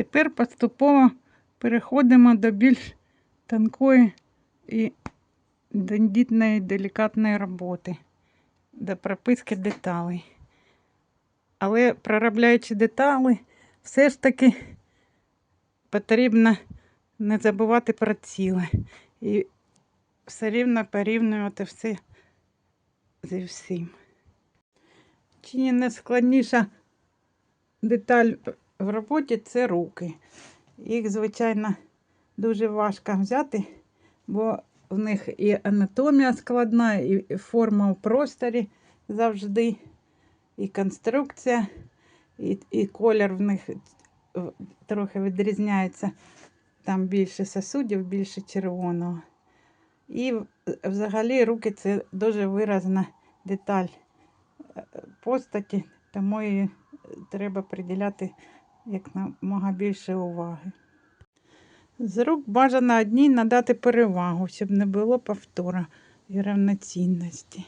Тепер поступово переходимо до більш тонкої і тендітної делікатної роботи, до прописки деталей. Але проробляючи деталі, все ж таки потрібно не забувати про ціле. І все рівно порівнювати все зі всім. Чи не найскладніша деталь в роботі це руки. Їх, звичайно, дуже важко взяти, бо в них і анатомія складна, і форма в просторі завжди, і конструкція, і, і колір в них трохи відрізняється. Там більше сосудів, більше червоного. І взагалі руки це дуже виразна деталь е, постаті, тому її треба приділяти якомога більше уваги. З рук бажано одній надати перевагу, щоб не було повтора і равноцінності.